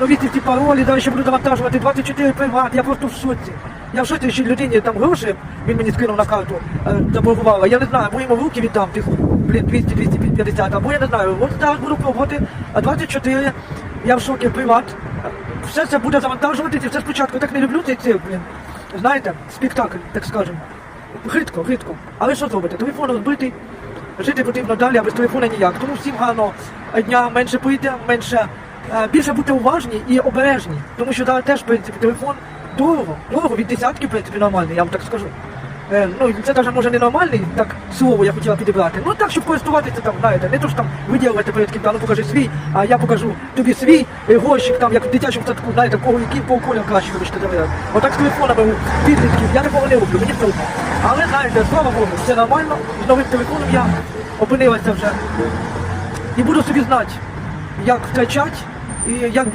новітні ті паролі, далі ще буду завантажувати 24 приват, я просто в шоці. Я в шоці, що людині там гроші, він мені скинув на карту, е, заборгувала. Я не знаю, або йому руки віддам тих, блін, 200-250, або я не знаю. От зараз буду пробувати, а 24, я в шокі, приват. Все це буде завантажуватися, все спочатку. Так не люблю цей цирк, блін. Знаєте, спектакль, так скажемо. Гидко, гидко. Але що зробити? Телефон розбитий, жити потрібно далі, а без телефона ніяк. Тому всім гарно дня менше пийте, менше, більше бути уважні і обережні. Тому що зараз теж, в принципі, телефон дорого, дорого від десятки, в принципі, нормальний, я вам так скажу. Е, ну, це навіть може не нормальний, так слово я хотіла підібрати. Ну так, щоб користуватися там, знаєте, не то ж там виділувати перед ким, ну покажи свій, а я покажу тобі свій е, горщик, там, як в дитячому садку, знаєте, кого який по колям краще вибачте мене. Отак з телефонами у підлітків, я такого не роблю, мені трудно. Але знаєте, слава Богу, все нормально, з новим телефоном я опинилася вже. І буду собі знати, як втрачати, і як бути.